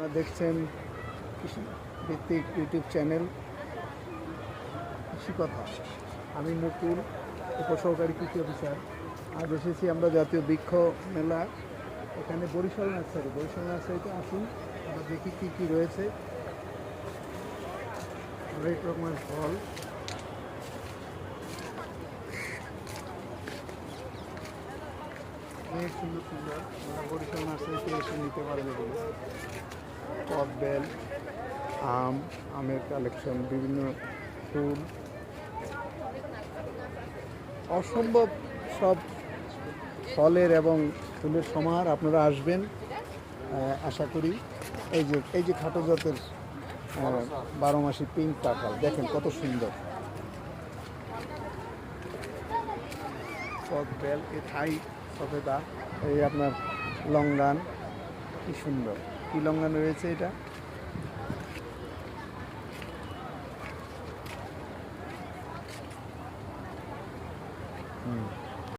আপনারা দেখছেন কৃষি ভিত্তিক ইউটিউব চ্যানেল কৃষি কথা। আমি মুকুল, উপসহকারী কৃষি অফিসার। আজ এসেছি আমরা জাতীয় বৃক্ষ মেলা। এখানে বরিশাল নার্সারি। বরিশাল নার্সারিতে আসুন, আমরা দেখি কী কী রয়েছে। অনেক রকমের ফল। অনেক সুন্দর সুন্দর। বরিশাল নার্সারিতে এসে নিতে এগুলো কদবেল আম, আমের কালেকশন, বিভিন্ন ফুল। অসম্ভব সব ফলের এবং ফুলের সমাহার আপনারা আসবেন আশা করি। এই যে এই যে খাটো জাতের বারো মাসি পিঙ্ক কাঁঠাল দেখেন কত সুন্দর। কদবেল এ থাই, সফেদা, এই আপনার লঙ্গান কি সুন্দর। কি লঙ্গান রয়েছে এটা? হুম।